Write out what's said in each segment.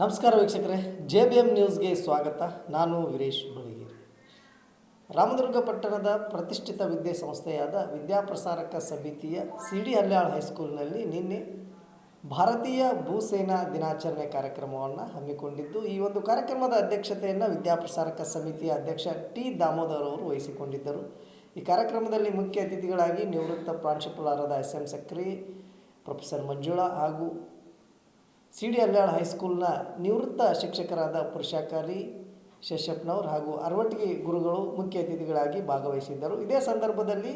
ನಮಸ್ಕಾರ ವೀಕ್ಷಕರೇ, J B M ನ್ಯೂಸ್ಗೆ ಸ್ವಾಗತ. ನಾನು ವೀರೇಶ್ ಬಳಿಗೇರಿ. ರಾಮದುರ್ಗ ಪಟ್ಟಣದ ಪ್ರತಿಷ್ಠಿತ ವಿದ್ಯಾಸಂಸ್ಥೆಯಾದ ವಿದ್ಯಾಪ್ರಸಾರಕ ಸಮಿತಿಯ ಸಿ ಡಿ ಹಲ್ಯಾಳ್ ಹೈಸ್ಕೂಲ್ನಲ್ಲಿ ನಿನ್ನೆ ಭಾರತೀಯ ಭೂಸೇನಾ ದಿನಾಚರಣೆ ಕಾರ್ಯಕ್ರಮವನ್ನು ಹಮ್ಮಿಕೊಂಡಿದ್ದು, ಈ ಒಂದು ಕಾರ್ಯಕ್ರಮದ ಅಧ್ಯಕ್ಷತೆಯನ್ನು ವಿದ್ಯಾಪ್ರಸಾರಕ ಸಮಿತಿಯ ಅಧ್ಯಕ್ಷ ಟಿ ದಾಮೋದರ್ ಅವರು ವಹಿಸಿಕೊಂಡಿದ್ದರು. ಈ ಕಾರ್ಯಕ್ರಮದಲ್ಲಿ ಮುಖ್ಯ ಅತಿಥಿಗಳಾಗಿ ನಿವೃತ್ತ ಪ್ರಾಂಶುಪಾಲರಾದ S M Sakri, professor Manjula ಹಾಗೂ ಸಿ ಡಿ ಅಲ್ಯಾಳ್ ಹೈಸ್ಕೂಲ್ನ ನಿವೃತ್ತ ಶಿಕ್ಷಕರಾದ ಪುರುಷಾಕಾರಿ ಶೇಷಪ್ಪನವ್ರು ಹಾಗೂ ಅರವಟ್ಟಿಗೆ ಗುರುಗಳು ಮುಖ್ಯ ಅತಿಥಿಗಳಾಗಿ ಭಾಗವಹಿಸಿದ್ದರು. ಇದೇ ಸಂದರ್ಭದಲ್ಲಿ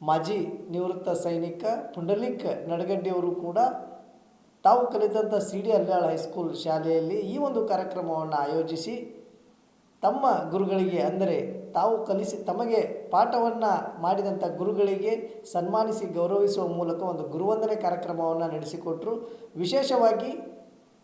ಮಾಜಿ ನಿವೃತ್ತ ಸೈನಿಕ ಪುಂಡಲಿಕ್ ನಡಗಡ್ಡಿಯವರು ಕೂಡ ತಾವು ಕಲಿತಂಥ C D Alyal high school ಶಾಲೆಯಲ್ಲಿ ಈ ಒಂದು ಕಾರ್ಯಕ್ರಮವನ್ನು ಆಯೋಜಿಸಿ ತಮ್ಮ ಗುರುಗಳಿಗೆ ಅಂದರೆ ತಾವು ಕಲಿಸಿ ತಮಗೆ ಪಾಠವನ್ನು ಮಾಡಿದಂಥ ಗುರುಗಳಿಗೆ ಸನ್ಮಾನಿಸಿ ಗೌರವಿಸುವ ಮೂಲಕ ಒಂದು ಗುರುವಂದನೆ ಕಾರ್ಯಕ್ರಮವನ್ನು ನಡೆಸಿಕೊಟ್ಟರು ವಿಶೇಷವಾಗಿ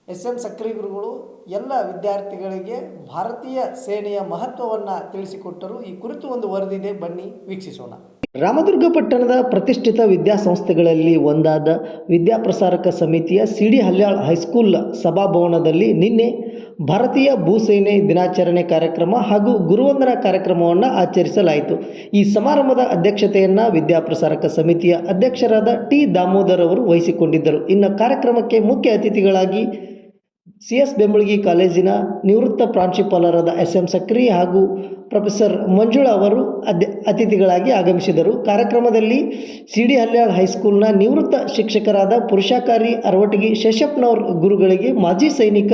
ಎಸ್ ಎಂ ಸಕ್ರಿ ಗುರುಗಳು ಎಲ್ಲ ವಿದ್ಯಾರ್ಥಿಗಳಿಗೆ ಭಾರತೀಯ ಸೇನೆಯ ಮಹತ್ವವನ್ನು ತಿಳಿಸಿಕೊಟ್ಟರು. ಈ ಕುರಿತು ಒಂದು ವರದಿದೆ. ಬನ್ನಿ, ವೀಕ್ಷಿಸೋಣ. ರಾಮದುರ್ಗ ಪಟ್ಟಣದ ಪ್ರತಿಷ್ಠಿತ ವಿದ್ಯಾಸಂಸ್ಥೆಗಳಲ್ಲಿ ಒಂದಾದ ವಿದ್ಯಾಪ್ರಸಾರಕ ಸಮಿತಿಯ ಸಿಡಿ ಹಲ್ಯಾಳ್ ಹೈಸ್ಕೂಲ್ ಸಭಾಭವನದಲ್ಲಿ ನಿನ್ನೆ ಭಾರತೀಯ ಭೂಸೇನೆ ದಿನಾಚರಣೆ ಕಾರ್ಯಕ್ರಮ ಹಾಗೂ ಗುರುವಂದನ ಕಾರ್ಯಕ್ರಮವನ್ನು ಆಚರಿಸಲಾಯಿತು. ಈ ಸಮಾರಂಭದ ಅಧ್ಯಕ್ಷತೆಯನ್ನು ವಿದ್ಯಾಪ್ರಸಾರಕ ಸಮಿತಿಯ ಅಧ್ಯಕ್ಷರಾದ ಟಿ ದಾಮೋದರ್ ಅವರು ವಹಿಸಿಕೊಂಡಿದ್ದರು. ಇನ್ನು ಕಾರ್ಯಕ್ರಮಕ್ಕೆ ಮುಖ್ಯ ಅತಿಥಿಗಳಾಗಿ ಸಿ ಎಸ್ ಬೆಂಬಳಗಿ ಕಾಲೇಜಿನ ನಿವೃತ್ತ ಪ್ರಾಂಶುಪಾಲರಾದ ಎಸ್ ಎಂ ಸಕ್ರಿ ಹಾಗೂ ಪ್ರೊಫೆಸರ್ ಮಂಜುಳಾ ಅವರು ಅತಿಥಿಗಳಾಗಿ ಆಗಮಿಸಿದರು. ಕಾರ್ಯಕ್ರಮದಲ್ಲಿ ಸಿಡಿ ಹಲ್ಯಾಳ್ ಹೈಸ್ಕೂಲ್ನ ನಿವೃತ್ತ ಶಿಕ್ಷಕರಾದ ಪುರುಷಾಕಾರಿ ಅರವಟಗಿ ಶೇಷಪ್ಪನವ್ರ ಗುರುಗಳಿಗೆ ಮಾಜಿ ಸೈನಿಕ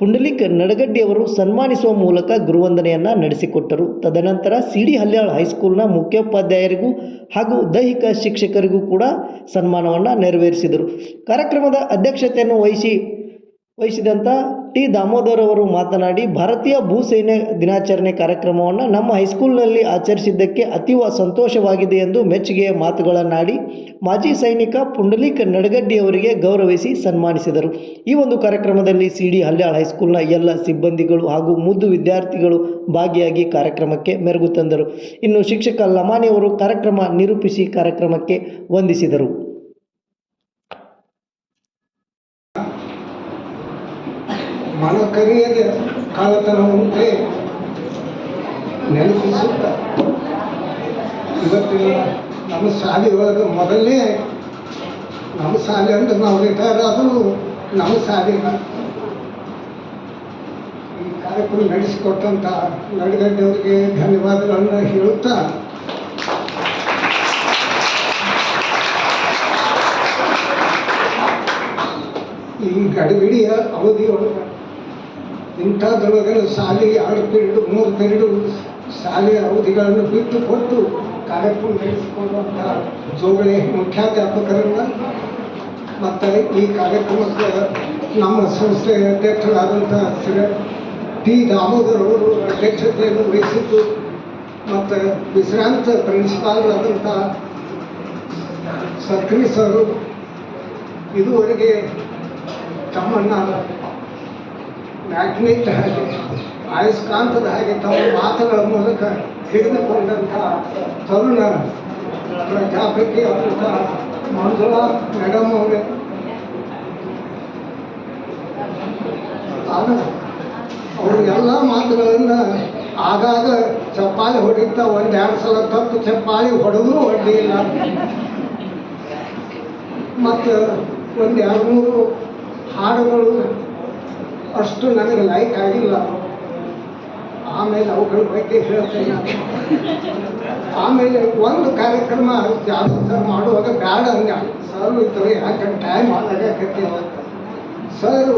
ಪುಂಡಲಿಕ್ ನಡಗಡ್ಡಿಯವರು ಸನ್ಮಾನಿಸುವ ಮೂಲಕ ಗುರುವಂದನೆಯನ್ನು ನಡೆಸಿಕೊಟ್ಟರು. ತದನಂತರ ಸಿಡಿ ಹಲ್ಯಾಳ್ ಹೈಸ್ಕೂಲ್ನ ಮುಖ್ಯೋಪಾಧ್ಯಾಯರಿಗೂ ಹಾಗೂ ದೈಹಿಕ ಶಿಕ್ಷಕರಿಗೂ ಕೂಡ ಸನ್ಮಾನವನ್ನು ನೆರವೇರಿಸಿದರು. ಕಾರ್ಯಕ್ರಮದ ಅಧ್ಯಕ್ಷತೆಯನ್ನು ವಹಿಸಿ ವಹಿಸಿದಂಥ ಟಿ. ದಾಮೋದರ್ ಅವರು ಮಾತನಾಡಿ, ಭಾರತೀಯ ಭೂಸೇನೆ ದಿನಾಚರಣೆ ಕಾರ್ಯಕ್ರಮವನ್ನು ನಮ್ಮ ಹೈಸ್ಕೂಲ್ನಲ್ಲಿ ಆಚರಿಸಿದ್ದಕ್ಕೆ ಅತೀವ ಸಂತೋಷವಾಗಿದೆ ಎಂದು ಮೆಚ್ಚುಗೆಯ ಮಾತುಗಳನ್ನಾಡಿ, ಮಾಜಿ ಸೈನಿಕ ಪುಂಡಲೀಕ್ ನಡಗಡ್ಡಿಯವರಿಗೆ ಗೌರವಿಸಿ ಸನ್ಮಾನಿಸಿದರು. ಈ ಒಂದು ಕಾರ್ಯಕ್ರಮದಲ್ಲಿ ಸಿ ಡಿ ಹಲ್ಯಾಳ್ ಹೈಸ್ಕೂಲ್ನ ಎಲ್ಲ ಸಿಬ್ಬಂದಿಗಳು ಹಾಗೂ ಮುದ್ದು ವಿದ್ಯಾರ್ಥಿಗಳು ಭಾಗಿಯಾಗಿ ಕಾರ್ಯಕ್ರಮಕ್ಕೆ ಮೆರುಗು ತಂದರು. ಇನ್ನು ಶಿಕ್ಷಕ ಲಮಾನಿಯವರು ಕಾರ್ಯಕ್ರಮ ನಿರೂಪಿಸಿ ಕಾರ್ಯಕ್ರಮಕ್ಕೆ ವಂದಿಸಿದರು. ಮನಕರಿಯದ ಕಾಲತನ ಉಂಟೆ ನೆನಪಿಸುತ್ತ. ಇವತ್ತಿನ ನಮ್ಮ ಶಾಲೆ ಒಳಗೆ ಮೊದಲನೇ ನಮ್ಮ ಶಾಲೆ ಅಂದ್ರೆ ನಾವು ರಿಟೈರ್ ಆದರೂ ನಮ್ಮ ಶಾಲೆ ಈ ಕಾರ್ಯಕ್ರಮ ನಡೆಸಿಕೊಟ್ಟಂಥ ನಡುಗಡ್ಡೆಯವರಿಗೆ ಧನ್ಯವಾದಗಳನ್ನು ಹೇಳುತ್ತಾ. ಈ ಗಡಿಬಿಡಿಯ ಅವಧಿಯೊಳಗೆ ಇಂಥದ್ರೊಳಗೆ ಶಾಲೆ ಎರಡು ಪೀರಿಯಡ್, ಮೂರು ಪೀರಿಯಡು ಶಾಲೆಯ ಅವಧಿಗಳನ್ನು ಬಿಟ್ಟು ಕೊಟ್ಟು ಕಾರ್ಯಕ್ರಮ ನಡೆಸಿಕೊಂಡಂಥ ಜೋಗಳಿ ಮುಖ್ಯಾಧ್ಯಾಪಕರನ್ನು ಮತ್ತು ಈ ಕಾರ್ಯಕ್ರಮಕ್ಕೆ ನಮ್ಮ ಸಂಸ್ಥೆಯ ಅಧ್ಯಕ್ಷರಾದಂಥ ಶ್ರೀ ಟಿ ದಾಮೋದರ್ ಅವರು ಅಧ್ಯಕ್ಷತೆಯನ್ನು ವಹಿಸಿದ್ದು, ಮತ್ತು ವಿಶ್ರಾಂತ ಪ್ರಿನ್ಸಿಪಾಲ್ರಾದಂಥ ಸಕ್ರಿ ಸರು, ಇದುವರೆಗೆ ತಮ್ಮನ್ನು ಮ್ಯಾಗ್ನೆಟ್ ಹಾಗೆ, ಆಯಸ್ಕಾಂತದ ಹಾಗೆ ತಮ್ಮ ಮಾತುಗಳ ಮೂಲಕ ಹಿಡಿದುಕೊಂಡಂಥ ತರುಣ ಪ್ರಜಾಪತಿ ಅಂತ ಮಂಜುಳಾ ಮೇಡಮ್ ಅವರೇ. ಆಗ ಅವರು ಎಲ್ಲ ಮಾತುಗಳನ್ನು ಆಗಾಗ ಚಪ್ಪಾಳಿ ಹೊಡಿತ ಒಂದೆರಡು ಸಲ ತಪ್ಪು ಚಪ್ಪಾಳಿ ಹೊಡೆದ್ರೂ ಹೊಡಲಿಲ್ಲ ಮತ್ತು ಒಂದು ಎರಡು ಮೂರು ಹಾಡುಗಳು ಅಷ್ಟು ನನಗೆ ಲೈಕ್ ಆಗಿಲ್ಲ. ಆಮೇಲೆ ಅವುಗಳ ಬಗ್ಗೆ ಹೇಳ್ತೇನೆ ಆಮೇಲೆ ಒಂದು ಕಾರ್ಯಕ್ರಮ ಜಾಸ್ತಿ ಸರ್ ಮಾಡುವಾಗ ಬ್ಯಾಡ ಅಂದ. ಸರ್ ಇದ್ದರು ಯಾಕೆ ಟೈಮ್ ಆಗಕತ್ತಿಲ್ಲ ಸರ್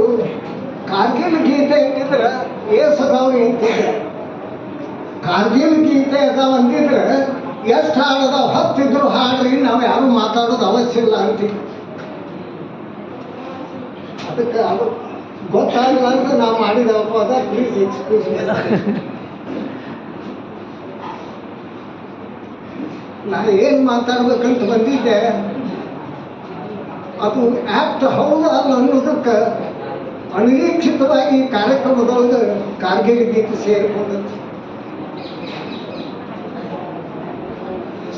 ಕಾರ್ಗಿಲ್ ಗೀತೆ ಅಂತಿದ್ರೆ ಏಸ್ ಅದಾವ ಅಂತಿದ್ರೆ. ಕಾರ್ಗಿಲ್ ಗೀತೆ ಅದಾವ ಅಂತಿದ್ರೆ ಎಷ್ಟು ಹಾಡದಾವ ಹತ್ತಿದ್ರು ಹಾಡ್ರಿ, ನಾವು ಯಾರು ಮಾತಾಡೋದು ಅವಶ್ಯ ಇಲ್ಲ ಅಂತಿದ್ರು ಅದಕ್ಕೆ ಅದು ಗೊತ್ತಾಗಲ್ಲ ಅಂದ್ರೆ ನಾವು ಮಾಡಿದ ಅಪವಾದ ಪ್ಲೀಸ್ ಎಕ್ಸ್ಕ್ಯೂಸ್ ನಾ ಏನು ಮಾತಾಡ್ಬೇಕಂತ ಬಂದಿದ್ದೆ. ಅದು ಆ್ಯಕ್ಟ್ ಹೌದು ಅಲ್ಲ ಅನ್ನೋದಕ್ಕೆ ಅನಿರೀಕ್ಷಿತವಾಗಿ ಕಾರ್ಯಕ್ರಮದೊಳಗೆ ಕಾರ್ಗಿಲ್ ಗೀತೆ ಸೇರಿಕೊಂಡಂತೆ.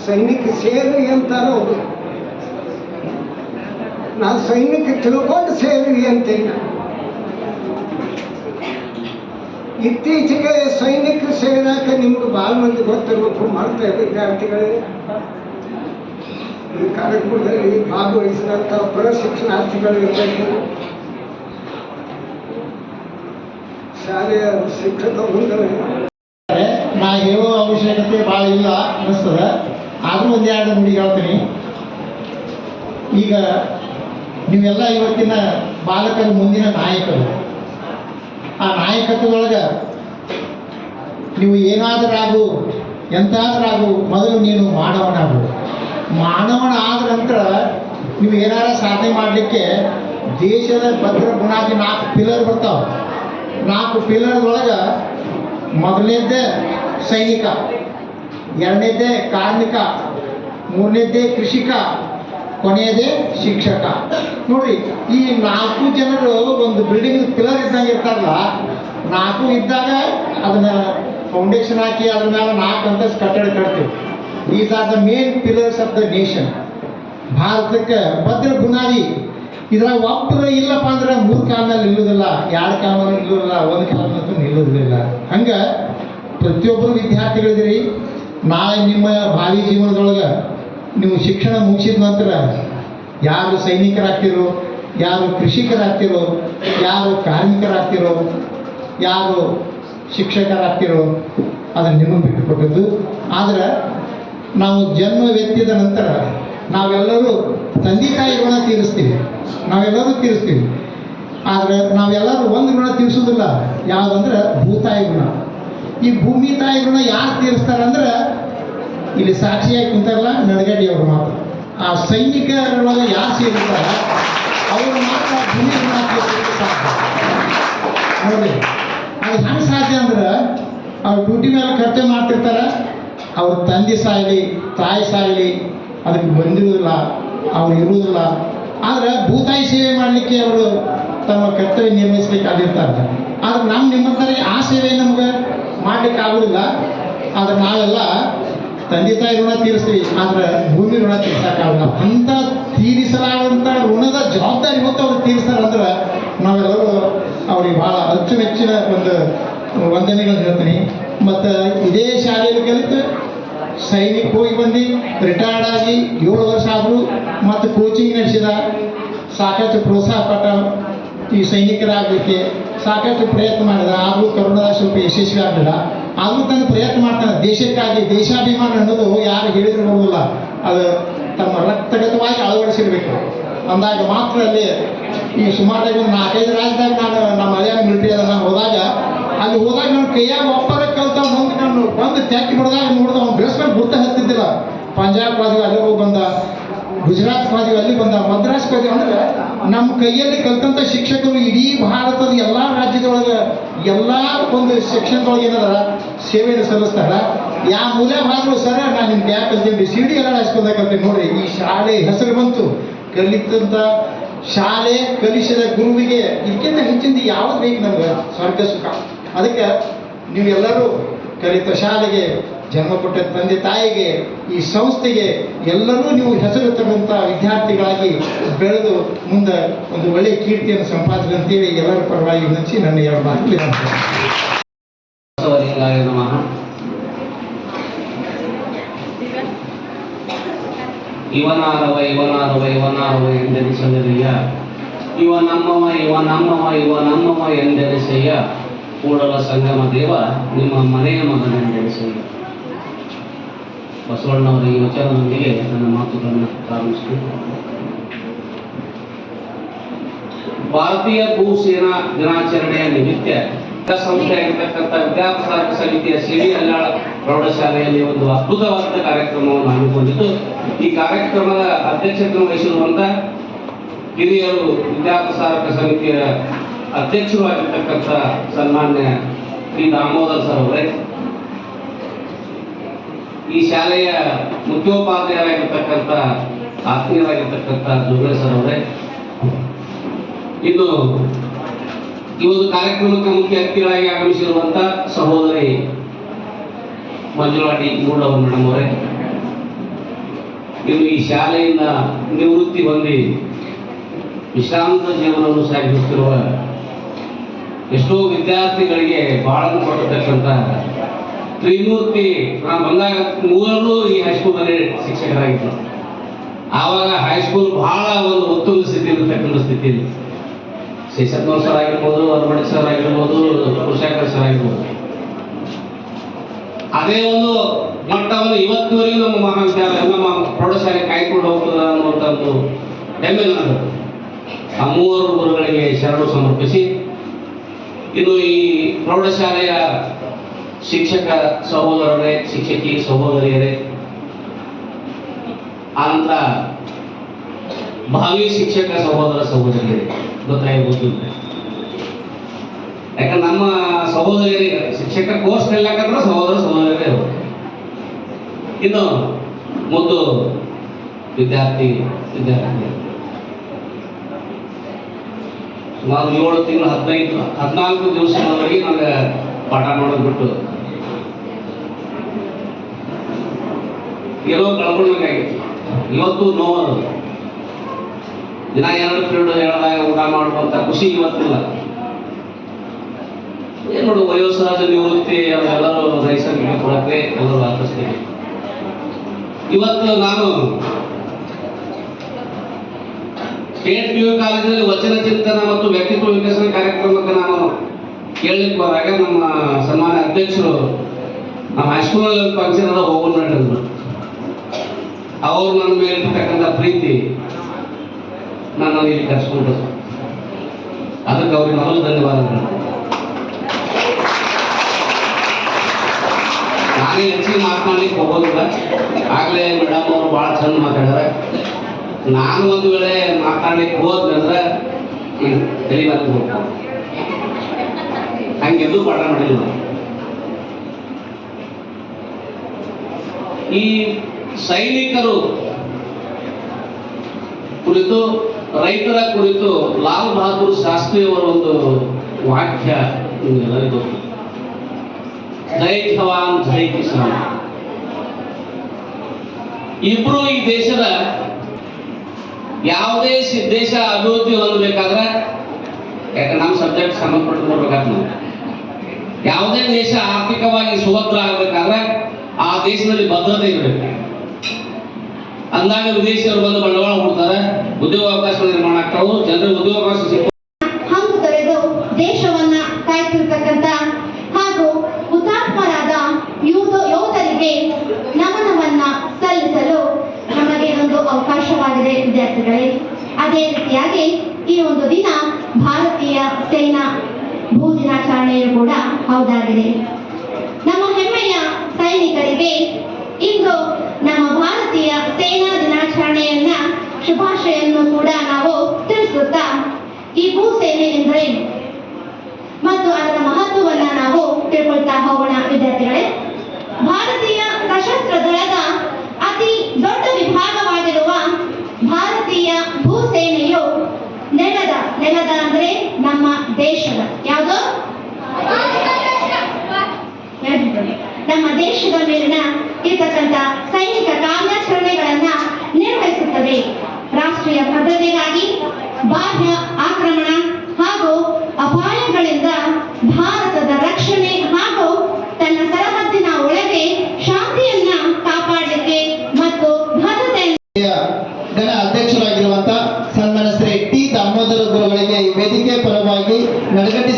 ಸೈನಿಕ ಸೇರಿ ಅಂತಾರೋ ಅವರು. ನಾ ಸೈನಿಕ ತಿಳ್ಕೊಂಡು ಸೇರಿ ಅಂತೇನೆ. ಇತ್ತೀಚೆಗೆ ಸೈನಿಕ ಸೇನಾಕ ನಿಮ್ಗೆ ಭಾಳ ಮಂದಿ ಗೊತ್ತಿರಬೇಕು ಮಾಡ್ತಾ ವಿದ್ಯಾರ್ಥಿಗಳೇ. ಈ ಕಾರ್ಯಕ್ರಮದಲ್ಲಿ ಭಾಗವಹಿಸಿದಂಥ ಪ್ರಶಿಕ್ಷಣಾರ್ಥಿಗಳು ಇರಬೇಕು. ಶಾಲೆಯ ಶಿಕ್ಷಕ ಮುಂದೆ. ನಾ ಅವಶ್ಯಕತೆ ಭಾಳ ಇಲ್ಲ ಅನ್ನಿಸ್ತದೆ. ಆದರೂ ಒಂದೆರಡು ನುಡಿ ಹೇಳ್ತೀನಿ. ಈಗ ನೀವೆಲ್ಲ ಇವತ್ತಿನ ಬಾಲಕರ, ಮುಂದಿನ ನಾಯಕರು. ಆ ನಾಯಕತ್ವದೊಳಗೆ ನೀವು ಏನಾದರಾಗು, ಎಂತಾದರಾಗು ಮೊದಲು ನೀನು ಮಾನವನಾಗು. ಮಾನವನ ಆದ ನಂತರ ನೀವು ಏನಾರ ಸಾಧನೆ ಮಾಡಲಿಕ್ಕೆ ದೇಶದ ಭದ್ರ ಬುನಾದಿ ನಾಲ್ಕು ಪಿಲ್ಲರ್ ಬರ್ತಾವೆ. ನಾಲ್ಕು ಪಿಲ್ಲರ್ ಒಳಗೆ ಮೊದಲನೇದ್ದೇ ಸೈನಿಕ, ಎರಡನೇದ್ದೇ ಕಾರ್ಮಿಕ, ಮೂರನೇದ್ದೇ ಕೃಷಿಕ, ಕೊನೆಯದೇ ಶಿಕ್ಷಕ. ನೋಡಿ ಈ ನಾಲ್ಕು ಜನರು ಒಂದು ಬಿಲ್ಡಿಂಗ್ ಪಿಲ್ಲರ್ ಇದ್ದಂಗೆ ಇರ್ತಾರಲ್ಲ, ನಾಲ್ಕು ಇದ್ದಾಗ ಅದನ್ನ ಫೌಂಡೇಶನ್ ಹಾಕಿ ಅದ್ರ ಮೇಲೆ ನಾಲ್ಕು ಅಂತಸ್ತು ಕಟ್ಟಡ ಕಟ್ತೀವಿ. These are the main pillars of the nation ಭಾರತಕ್ಕೆ ಭದ್ರ ಬುನಾದಿ. ಇದ್ರಾಗ ಒಬ್ಬರು ಇಲ್ಲಪ್ಪ ಅಂದ್ರೆ ಮೂರು ಕಾಲ ಮೇಲೆ ನಿಲ್ಲುವುದಿಲ್ಲ ಎರಡು ಕಾಲ ಮೇಲೆ ಒಂದು ಕಾಲ ಮೇಲೆ ನಿಲ್ಲುವುದಿಲ್ಲ ಹಂಗೆ ಪ್ರತಿಯೊಬ್ಬರು ವಿದ್ಯಾರ್ಥಿಗಳಿದ್ರಿ ನಾಳೆ ನಿಮ್ಮ ಭಾವಿ ಜೀವನದೊಳಗೆ ನೀವು ಶಿಕ್ಷಣ ಮುಗಿಸಿದ ನಂತರ ಯಾರು ಸೈನಿಕರಾಗ್ತಿರೋ, ಯಾರು ಕೃಷಿಕರಾಗ್ತಿರೋ, ಯಾರು ಕಾರ್ಮಿಕರಾಗ್ತಿರೋ, ಯಾರು ಶಿಕ್ಷಕರಾಗ್ತಿರೋ ಅದನ್ನು ನಿಮಗೆ ಬಿಟ್ಟುಕೊಟ್ಟದ್ದು. ಆದರೆ ನಾವು ಜನ್ಮ ವ್ಯಕ್ತಿದ ನಂತರ ನಾವೆಲ್ಲರೂ ತಂದೆ ತಾಯಿ ಋಣ ತೀರಿಸ್ತೀವಿ. ನಾವೆಲ್ಲರೂ ತೀರಿಸ್ತೀವಿ. ಆದರೆ ನಾವೆಲ್ಲರೂ ಒಂದು ಋಣ ತೀರಿಸೋದಿಲ್ಲ ಯಾವುದಂದ್ರೆ ಭೂತಾಯಿ ಋಣ ಈ ಭೂಮಿ ತಾಯಿ ಋಣ ಯಾರು ತೀರಿಸ್ತಾರಂದ್ರೆ ಇಲ್ಲಿ ಸಾಕ್ಷಿಯಾಗಿ ಕುಂತಾರಲ್ಲ ಅವರು ಮಾತ್ರ. ಆ ಸೈನಿಕರೊಳಗೆ ಯಾರು ಸೇರಿರ್ತಾರ ಅವರು ಮಾತ್ರ ಭೂಮಿ ಋಣ ನೋಡಿ. ಅದು ಹೆಂಗೆ ಸಾಧ್ಯ ಅಂದ್ರೆ ಅವ್ರು ಡ್ಯೂಟಿ ಮೇಲೆ ಕರ್ತವ್ಯ ಮಾಡ್ತಿರ್ತಾರೆ, ಅವ್ರ ತಂದೆ ಸಾಯಲಿ, ತಾಯಿ ಸಾಯಲಿ, ಅದಕ್ಕೆ ಬಂದಿರುವುದಿಲ್ಲ ಅವ್ರು ಇರುವುದಿಲ್ಲ ಆದರೆ ಭೂತಾಯಿ ಸೇವೆ ಮಾಡಲಿಕ್ಕೆ ಅವರು ತಮ್ಮ ಕರ್ತವ್ಯ ನಿರ್ವಹಿಸ್ಲಿಕ್ಕೆ ಆಗಿರ್ತಾರೆ. ಆದ್ರೆ ನಮ್ಮ ನಿಮ್ಮಂತರಿಗೆ ಆ ಸೇವೆ ನಮ್ಗೆ ಮಾಡ್ಲಿಕ್ಕೆ ಆಗೋದಿಲ್ಲ. ಆದ್ರೆ ನಾವೆಲ್ಲ ತಂದೆ ತಾಯಿ ಋಣ ತೀರಿಸ್ತೀವಿ, ಆದ್ರೆ ಭೂಮಿ ಋಣ ತೀರ್ಸಕ್ಕಾಗಲ್ಲ. ಅಂತ ತೀರಿಸಲಾದಂಥ ಋಣದ ಜವಾಬ್ದಾರಿ ಹೊತ್ತು ಅವ್ರು ತೀರಿಸ್ತಾರೆ ಅಂದ್ರೆ ನಾವೆಲ್ಲರೂ ಅವ್ರಿಗೆ ಭಾಳ ಅಚ್ಚುಮೆಚ್ಚಿನ ಒಂದು ವಂದನೆಗಳನ್ನ ಹೇಳ್ತೀನಿ. ಮತ್ತು ಇದೇ ಶಾಲೆಯಲ್ಲಿ ಕಲಿತು ಸೈನಿಕ ಹೋಗಿ ಬಂದು ರಿಟೈರ್ಡ್ ಆಗಿ ಏಳು ವರ್ಷ ಆದರೂ ಮತ್ತು ಕೋಚಿಂಗ್ ನಡೆಸಿದ ಸಾಕಷ್ಟು ಪ್ರೋತ್ಸಾಹ ಪಟ್ಟ ಈ ಸೈನಿಕರಾಗಲಿಕ್ಕೆ ಸಾಕಷ್ಟು ಪ್ರಯತ್ನ ಮಾಡಿದ. ಆದರೂ ಕರುಣದಾಸ್ ಸ್ವಲ್ಪ ಯಶಸ್ವಿ ಆಗಲಿಲ್ಲ. ಆದರೂ ತನ್ನ ಪ್ರಯತ್ನ ಮಾಡ್ತಾನೆ. ದೇಶಕ್ಕಾಗಿ, ದೇಶಾಭಿಮಾನ ಅನ್ನೋದು ಯಾರು ಹೇಳಿದ್ರು ಬರೋದಿಲ್ಲ ಅದು ತಮ್ಮ ರಕ್ತಗತವಾಗಿ ಅಳವಡಿಸಿರ್ಬೇಕು. ಅಂದಾಗ ಮಾತ್ರ ಅಲ್ಲಿ ಈ ಸುಮಾರು ಟೈಮ್ ನಾಲ್ಕೈದು ರಾಜ್ಯದಾಗ ನಾನು ನಮ್ಮ ಹಳೆಯ ಮಿಲಿಟರಿ ಅದ ನಾನು ಹೋದಾಗ, ಅಲ್ಲಿ ಹೋದಾಗ ನನ್ನ ಕೈಯಾಗ ಒಪ್ಪದ ಕಲ್ತ ಮುಂದೆ ನಾನು ಬಂದು ತ್ಯಾಕಿ ಬಿಡದಾಗ ನೋಡಿದ ಅವ್ನು ಬೆಳೆಸ್ಕೊಂಡು ಗುರ್ತ ಹತ್ತಿದ್ದಿಲ್ಲ ಪಂಜಾಬ್ ಕಾಲೇಜಿಗೆ ಅಲ್ಲಿ ಹೋಗಿ ಬಂದ, ಗುಜರಾತ್ ಕಾಲೇಜಿಗೆ ಅಲ್ಲಿ ಬಂದ, ಮದ್ರಾಸ್ ಕಾಲೇಜ್ ಅಂದ್ರೆ ನಮ್ಮ ಕೈಯಲ್ಲಿ ಕಲ್ತಂಥ ಶಿಕ್ಷಕರು ಇಡೀ ಭಾರತದ ಎಲ್ಲ ರಾಜ್ಯದೊಳಗೆ ಎಲ್ಲ ಒಂದು ಸೆಕ್ಷನ್ದೊಳಗೆ ಏನದ ಸೇವೆಯನ್ನು ಸಲ್ಲಿಸ್ತಾರ. ಯಾವ ಮೂಲೆ ಹೋದ್ರು ಸರ ನಾನು ನಿಮ್ಗೆ ಯಾಕೆ ಕಲ್ತೀನಿ ಸಿ ಡಿ ಎಲ್ಲ ಕಲ್ತೀನಿ ನೋಡ್ರಿ. ಈ ಶಾಲೆ ಹೆಸರು ಬಂತು. ಕಲಿತಂಥ ಶಾಲೆ ಕಲಿಸಿದ ಗುರುವಿಗೆ ಇದಕ್ಕಿಂತ ಹೆಚ್ಚಿಂದ ಯಾವ್ದು ಬೇಕು ನಮ್ಗೆ? ಸ್ವರ್ಗ ಸುಖ. ಅದಕ್ಕೆ ನೀವೆಲ್ಲರೂ ಕಲಿತ ಶಾಲೆಗೆ ಜನ್ಮ ಕೊಟ್ಟ ತಂದೆ ತಾಯಿಗೆ ಈ ಸಂಸ್ಥೆಗೆ ಎಲ್ಲರೂ ನೀವು ಹೆಸರು ತರುವಂಥ ವಿದ್ಯಾರ್ಥಿಗಳಾಗಿ ಬೆಳೆದು ಮುಂದೆ ಒಂದು ಒಳ್ಳೆಯ ಕೀರ್ತಿಯನ್ನು ಸಂಪಾದಿಸಿದಂತೇಳಿ ಎಲ್ಲರ ಪರವಾಗಿ ನನ್ನ ಎರಡು ಮಾತು ಇವನಾರವ ಇವನಾರವ ಇವನಾರವ ಎಂದೆನಿಸಲಿಲ್ಲ ಇವ ನಮ್ಮವ ಇವ ನಮ್ಮವ ಇವ ನಮ್ಮವ ಎಂದೆನಿಸಯ್ಯ ಕೂಡಲ ಸಂಗಮ ದೇವ, ನಿಮ್ಮ ಮನೆಯ ಮಗನೆಂದೆನಿಸಯ್ಯ ಬಸವಣ್ಣವರ ಈ ವಚನದೊಂದಿಗೆ ನನ್ನ ಮಾತುಗಳನ್ನು ಪ್ರಾರಂಭಿಸಿದೆ ಭಾರತೀಯ ಭೂಸೇನಾ ದಿನಾಚರಣೆಯ ನಿಮಿತ್ತ ಸಂಸ್ಥೆಯಾಗಿರ್ತಕ್ಕಂಥ ವಿದ್ಯಾಪ್ರಸಾರಕ ಸಮಿತಿಯ ಸಿಡಿ ಅಲ್ಲಾಳ ಪ್ರೌಢಶಾಲೆಯಲ್ಲಿ ಒಂದು ಅದ್ಭುತವಾದ ಕಾರ್ಯಕ್ರಮವನ್ನು ಹಮ್ಮಿಕೊಂಡಿದ್ದು ಈ ಕಾರ್ಯಕ್ರಮದ ಅಧ್ಯಕ್ಷತೆಯನ್ನು ವಹಿಸಿರುವಂತಹ ಹಿರಿಯರು ವಿದ್ಯಾಪ್ರಸಾರಕ ಸಮಿತಿಯ ಅಧ್ಯಕ್ಷರು ಆಗಿರ್ತಕ್ಕಂಥ ಸನ್ಮಾನ್ಯ ಶ್ರೀ ದಾಮೋದರ್ ಸರ್ ಅವರೇ. ಈ ಶಾಲೆಯ ಮುಖ್ಯೋಪಾಧ್ಯಾಯರಾಗಿರ್ತಕ್ಕಂಥ ಆತ್ಮೀಯರಾಗಿರ್ತಕ್ಕಂಥ ದುರ್ಗೆ ಸರ್ ಅವರೇ. ಇನ್ನು ಈ ಒಂದು ಕಾರ್ಯಕ್ರಮಕ್ಕೆ ಮುಖ್ಯ ಅತಿಥಿಗಳಾಗಿ ಆಗಮಿಸಿರುವಂತ ಸಹೋದರಿ ಮಂಜುಳಾಟಿ ಮೂಡವರು ಮೇಡಮ್ ಅವರೇ ಇನ್ನು ಈ ಶಾಲೆಯಿಂದ ನಿವೃತ್ತಿ ಹೊಂದಿ ವಿಶ್ರಾಂತ ಜೀವನವನ್ನು ಸಾಗಿಸುತ್ತಿರುವ ಎಷ್ಟೋ ವಿದ್ಯಾರ್ಥಿಗಳಿಗೆ ಬಾಳನ್ನು ಕೊಟ್ಟಿರ್ತಕ್ಕಂಥ ತ್ರಿಮೂರ್ತಿ ನಾನು ಬಂದಾಗ ಮೂವರೂ ಈ ಹೈಸ್ಕೂಲಲ್ಲಿ ಶಿಕ್ಷಕರಾಗಿದ್ದರು. ಆವಾಗ ಹೈಸ್ಕೂಲ್ ಬಹಳ ಒಂದು ಉತ್ತಮ ಸ್ಥಿತಿ ಸ್ಥಿತಿಯಲ್ಲಿ. ಸತ್ಮ ಸರ್ ಆಗಿರ್ಬೋದು ಅರ್ಮಣಿ ಸರ್ ಆಗಿರ್ಬೋದು ಕುಶಾಕರ್ ಸರ್ ಆಗಿರ್ಬೋದು. ಅದೇ ಒಂದು ಮಟ್ಟವನ್ನು ಇವತ್ತಿನವರೆಗೂ ನಮ್ಮ ಮಹಾವಿದ್ಯಾಲಯ, ನಮ್ಮ ಪ್ರೌಢಶಾಲೆ ಕಾಯ್ಕೊಂಡು ಹೋಗ್ತದ ಅನ್ನುವಂಥ ಒಂದು ಹೆಮ್ಮೆ ನಾನು ಆ ಮೂವರು ಗುರುಗಳಿಗೆ ಶರಣು ಸಮರ್ಪಿಸಿ, ಇನ್ನು ಈ ಪ್ರೌಢಶಾಲೆಯ ಶಿಕ್ಷಕ ಸಹೋದರರೇ, ಶಿಕ್ಷಕಿ ಸಹೋದರಿಯರೇ ಅಂತ ಭಾವಿ ಶಿಕ್ಷಕ ಸಹೋದರ ಸಹೋದರಿಯರೇ ಗೊತ್ತಾಗಿರ್ಬೋದು ಯಾಕಂದ್ರೆ ನಮ್ಮ ಸಹೋದರಿ ಶಿಕ್ಷಕ ಕೋರ್ಸ್ ನಿಲ್ಲಕಂದ್ರೆ ಸಹೋದರ ಸಹೋದರಿಯರೇ ಅವರು ಇನ್ನು ಮುದ್ದು ವಿದ್ಯಾರ್ಥಿ ವಿದ್ಯಾರ್ಥಿ ಸುಮಾರು ಏಳು ತಿಂಗಳು ಹದಿನೈದು, ಹದಿನಾಲ್ಕು ದಿವಸದವರೆಗೆ ನನಗೆ ಪಾಠ ಮಾಡೋದು ಬಿಟ್ಟು ಏನೋ ಕಳ್ಕೊಳ್ಬೇಕಾಗಿತ್ತು ಇವತ್ತು ನೋವು ದಿನ ಎರಡು ಪೀರಿಯಡ್ ಹೇಳಿದಾಗ ಊಟ ಮಾಡುವಂತ ಖುಷಿ ಇವತ್ತಿಲ್ಲ. ನೋಡು ವಯೋಸಹಜ ನಿವೃತ್ತಿ ಎಲ್ಲರೂ ನೈಸರ್ಗಿಕ ಕೊಡಕ್ಕೆ ಎಲ್ಲರೂ ಆಕರ್ಷಿಸ್ತೀವಿ ಇವತ್ತು ನಾನು ಸ್ಟೇಟ್ ಪಿ ಯು ಕಾಲೇಜಲ್ಲಿ ವಚನ ಚಿಂತನ ಮತ್ತು ವ್ಯಕ್ತಿತ್ವ ವಿಕಸನ ಕಾರ್ಯಕ್ರಮಕ್ಕೆ ನಾನು ಕೇಳಲಿಕ್ಕೆ ಬಂದಾಗ ನಮ್ಮ ಸನ್ಮಾನ್ಯ ಅಧ್ಯಕ್ಷರು ನಮ್ಮ ಹೈಸ್ಕೂಲ್ ಫಂಕ್ಷನ್ ಅದ ಹೋಗೋಣ ಅವರು ನನ್ನ ಮೇಲೆ ಇರ್ತಕ್ಕಂಥ ಪ್ರೀತಿ ನಾನು ಇಲ್ಲಿ ಕರ್ಸ್ಕೊಂಡು ಅದಕ್ಕೆ ಅವ್ರಿಗೆ ಮೊದಲು ಧನ್ಯವಾದಗಳು. ನಾನೇ ಹೆಚ್ಚಿಗೆ ಮಾತನಾಡ್ಲಿಕ್ಕೆ ಹೋಗೋದಿಲ್ಲ. ಆಗಲೇ ಮೇಡಮ್ ಅವರು ಭಾಳ ಚಂದ ಮಾತಾಡ್ಯಾರ ನಾನು ಒಂದು ವೇಳೆ ಮಾತಾಡ್ಲಿಕ್ಕೆ ಹೋದ್ರೆ ತಲೆ ಬರ್ತು ಹೋಗ್ತಾರೆ ಹಂಗೆಂದೂ ಪಾಠ ಮಾಡಿಲ್ಲ ಈ ಸೈನಿಕರು ಕುರಿತು, ರೈತರ ಕುರಿತು ಲಾಲ್ ಬಹದ್ದೂರ್ ಶಾಸ್ತ್ರಿಯವರ ಒಂದು ವಾಕ್ಯ ನಿಮ್ಗೆಲ್ಲರಿಗೂ ಗೊತ್ತು. ಜೈ ಜವಾನ್ ಜೈ ಇಬ್ರು ಈ ದೇಶದ ಯಾವುದೇ ದೇಶ ಅಭಿವೃದ್ಧಿ ಹೊಂದಬೇಕಾದ್ರೆ, ಯಾಕಂದ್ರೆ ನಮ್ಮ ಸಬ್ಜೆಕ್ಟ್ ಸಂಬಂಧಪಟ್ಟು ಯಾವುದೇ ದೇಶ ಆರ್ಥಿಕವಾಗಿ ಸುಭದ್ರ ಆಗ್ಬೇಕಾದ್ರೆ, ಆ ದೇಶದಲ್ಲಿ ಭದ್ರತೆ ಇರಬೇಕು. ಅಂದಾಗ ವಿದೇಶಿಯರು ಬಂದು ಬಂಡವಾಳ ಹೂಡ್ತಾರೆ ಉದ್ಯೋಗಾವಕಾಶಗಳು ನಿರ್ಮಾಣ ಆಗ್ತಾವು, ಜನರಿಗೆ ಉದ್ಯೋಗಾವಕಾಶ ಸಿಕ್ಕ ಹಂಗು ತೊರೆದು ದೇಶವನ್ನ ಕಾಯ್ತಿರ್ತಕ್ಕಂಥ ಹಾಗೂ ಹುತಾತ್ಮರಾದ ಯೋಧ ಯೋಧರಿಗೆ ನಮನವನ್ನ ಸಲ್ಲಿಸಲು ನಮಗೆ ಒಂದು ಅವಕಾಶವಾಗಿದೆ ವಿದ್ಯಾರ್ಥಿಗಳೇ ಅದೇ ರೀತಿಯಾಗಿ ಈ ಒಂದು ದಿನ ಭಾರತೀಯ ಸೇನಾ ಭೂ ದಿನಾಚರಣೆಯು ಕೂಡ ಹೌದಾಗಿದೆ. ನಮ್ಮ ಹೆಮ್ಮೆಯ ಸೈನಿಕರಿಗೆ ಇಂದು ನಮ್ಮ ಭಾರತೀಯ ಸೇನಾ ದಿನಾಚರಣೆಯನ್ನ ಶುಭಾಶಯನ್ನು ಕೂಡ ನಾವು ತಿಳಿಸುತ್ತಾ ಈ ಭೂ ಸೇನೆ ಮತ್ತು ಅದರ ಮಹತ್ವವನ್ನ ನಾವು ತಿಳ್ಕೊಳ್ತಾ ಹೋಗೋಣ, ವಿದ್ಯಾರ್ಥಿಗಳೇ. ಭಾರತೀಯ ಸಶಸ್ತ್ರ ದಳದ ಅತಿ ದೊಡ್ಡ ವಿಭಾಗವಾಗಿರುವ ಭಾರತೀಯ ಭೂ ಸೇನೆಯು ನೆಲದ ನೆಲದ ಅಂದ್ರೆ ನಮ್ಮ ದೇಶದ ಯಾವುದು ಹೇಳ್ತಿದ್ದೇನೆ. ನಮ್ಮ ದೇಶದ ಮೇಲಿನ ಇರ್ತಕ್ಕಂಥ ಸೈನಿಕ ಕಾರ್ಯಾಚರಣೆಗಳನ್ನ ನಿರ್ವಹಿಸುತ್ತದೆ. ರಾಷ್ಟ್ರೀಯ ಭದ್ರತೆಗಾಗಿ ಬಾಹ್ಯ ಆಕ್ರಮಣ ಹಾಗೂ ಅಪಾಯಗಳಿಂದ ಭಾರತದ ರಕ್ಷಣೆ ಹಾಗೂ ತನ್ನ ಸರಹದ್ದಿನ ಒಳಗೆ ಶಾಂತಿಯನ್ನ ಕಾಪಾಡಲಿಕ್ಕೆ ಮತ್ತು ಭದ್ರತೆಯನ್ನು ಗಣ ಅಧ್ಯಕ್ಷರಾಗಿರುವಂತಹ ಸನ್ಮಾನ ಶ್ರೀ ಟಿ. ದಾಮೋದರ ಗುರುಗಳಿಗೆ ವೇದಿಕೆ ಪರವಾಗಿ ನಡಗಟ್ಟಿ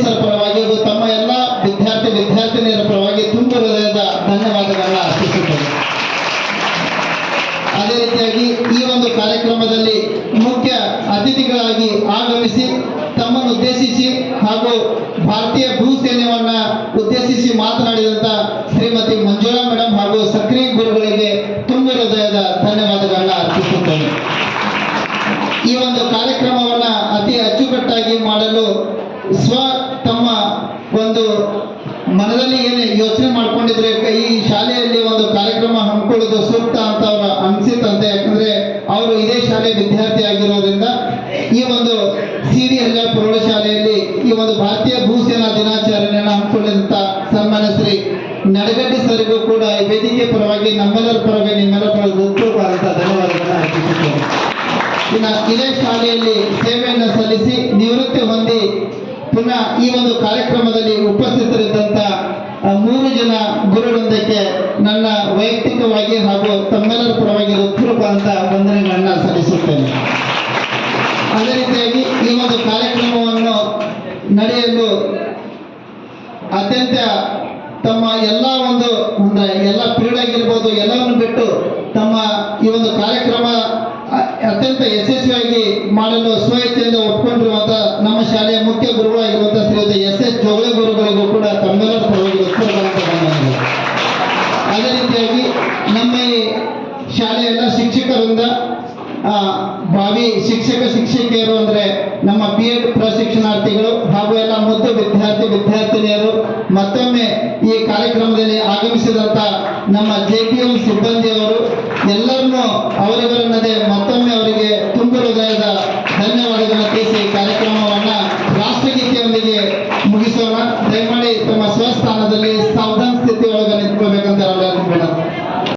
ಅದೇ ರೀತಿಯಾಗಿ ಈ ಒಂದು ಕಾರ್ಯಕ್ರಮದಲ್ಲಿ ಮುಖ್ಯ ಅತಿಥಿಗಳಾಗಿ ಆಗಮಿಸಿ ತಮ್ಮನ್ನು ಉದ್ದೇಶಿಸಿ ಹಾಗೂ ಭಾರತೀಯ ಭೂ ಸೇನೆಯನ್ನ ಉದ್ದೇಶಿಸಿ ಮಾತನಾಡಿದಂತ ಶ್ರೀಮತಿ ಮಂಜುಳಾ ಮೇಡಮ್ ಹಾಗೂ ಸಕ್ರಿಯ ಗುರುಗಳಿಗೆ ತುಂಬ ಹೃದಯದ ಧನ್ಯವಾದಗಳನ್ನ ಅರ್ಪಿಸುತ್ತೇನೆ ಈ ಒಂದು ಕಾರ್ಯಕ್ರಮವನ್ನ ಅತಿ ಅಚ್ಚುಕಟ್ಟಾಗಿ ಮಾಡಲು ಸ್ವ ತಮ್ಮ ಒಂದು ಮನದಲ್ಲಿ ಏನು ಯೋಚನೆ ಮಾಡ್ಕೊಂಡಿದ್ರೆ ಈ ಶಾಲೆಯಲ್ಲಿ ಒಂದು ಹಮ್ಮಿಕೊಳ್ಳೋದು ಸೂಕ್ತ ಅಂತ ಅವ್ರ ಅನ್ಸಿತ್ತಂತೆ. ಯಾಕಂದ್ರೆ ಅವರು ಇದೇ ಶಾಲೆ ವಿದ್ಯಾರ್ಥಿ ಆಗಿರೋದ್ರಿಂದ ಈ ಒಂದು ಸಿ ಡಿ ಹಳ್ಳ ಪ್ರೌಢಶಾಲೆಯಲ್ಲಿ ಈ ಒಂದು ಭಾರತೀಯ ಭೂಸೇನಾ ದಿನಾಚರಣೆಯನ್ನು ಹಮ್ಮಿಕೊಂಡಿದಂತ ಸನ್ಮಾನ್ಯ ಶ್ರೀ ನಡಗಡ್ಡಿ ಸರಿಗೂ ಕೂಡ ಈ ವೇದಿಕೆ ಪರವಾಗಿ ನಮ್ಮೆಲ್ಲರ ಪರವಾಗಿ ನಿಮ್ಮೆಲ್ಲರ ಪರವಾಗಿ ಹೃತ್ಪೂರ್ವಕವಾದಂತಹ ಧನ್ಯವಾದಗಳನ್ನು ಅರ್ಪಿಸುತ್ತೇನೆ ಇನ್ನು ಇದೇ ಶಾಲೆಯಲ್ಲಿ ಸೇವೆಯನ್ನು ಸಲ್ಲಿಸಿ ನಿವೃತ್ತಿ ಹೊಂದಿ ಪುನಃ ಈ ಒಂದು ಕಾರ್ಯಕ್ರಮದಲ್ಲಿ ಉಪಸ್ಥಿತರಿದ್ದಂಥ ಆ, ಮೂರು ಜನ ಗುರುವೃಂದಕ್ಕೆ ನನ್ನ ವೈಯಕ್ತಿಕವಾಗಿ ಹಾಗೂ ತಮ್ಮೆಲ್ಲರ ಪರವಾಗಿ ಹೃತ್ಪೂರ್ವಕವಾದಂಥ ವಂದನೆಗಳನ್ನ ಸಲ್ಲಿಸುತ್ತೇನೆ. ಅದೇ ರೀತಿಯಾಗಿ ಈ ಒಂದು ಕಾರ್ಯಕ್ರಮವನ್ನು ನಡೆಯಲು ಅತ್ಯಂತ ತಮ್ಮ ಎಲ್ಲ ಒಂದು ಅಂದ್ರೆ ಎಲ್ಲ ಪೀರಿಯಡ್ ಆಗಿರ್ಬೋದು ಎಲ್ಲವನ್ನು ಬಿಟ್ಟು ತಮ್ಮ ಈ ಒಂದು ಕಾರ್ಯಕ್ರಮ ಅತ್ಯಂತ ಯಶಸ್ವಿಯಾಗಿ ಮಾಡಲು ಸ್ವಇಚ್ಛೆಯಿಂದ ಒಪ್ಪಿಕೊಂಡಿರುವಂತಹ ನಮ್ಮ ಶಾಲೆಯ ಮುಖ್ಯ ಗುರುಗಳಾಗಿರುವಂತಹ ಶ್ರೀಯುತ ಎಸ್ ಎಸ್ ಜೋಗಳಿ ಗುರುಗಳಿಗೂ ಕೂಡ ತಮ್ಮೆಲ್ಲರ ಶಾಲೆಯ ಎಲ್ಲ ಶಿಕ್ಷಕರಿಂದ ಭಾವಿ ಶಿಕ್ಷಕ ಶಿಕ್ಷಕಿಯರು ಅಂದ್ರೆ ನಮ್ಮ ಬಿ ಎಡ್ ಪ್ರಶಿಕ್ಷಣಾರ್ಥಿಗಳು ಹಾಗೂ ಎಲ್ಲ ಮುದ್ದು ವಿದ್ಯಾರ್ಥಿ ವಿದ್ಯಾರ್ಥಿನಿಯರು ಮತ್ತೊಮ್ಮೆ ಈ ಕಾರ್ಯಕ್ರಮದಲ್ಲಿ ಆಗಮಿಸಿದಂತ ನಮ್ಮ ಜೆ ಪಿ ಎಂ ಸಿಬ್ಬಂದಿಯವರು ಎಲ್ಲರನ್ನೂ ಅವರಿವರನ್ನದೇ ಮತ್ತೊಮ್ಮೆ ಅವರಿಗೆ ತುಂಬ ಹೃದಯದ ಧನ್ಯವಾದಗಳನ್ನು ತಿಳಿಸಿ ಕಾರ್ಯಕ್ರಮವನ್ನ ರಾಷ್ಟ್ರಗೀತೆಯೊಂದಿಗೆ ಮುಗಿಸೋಣ. ದಯಮಾಡಿ ತಮ್ಮ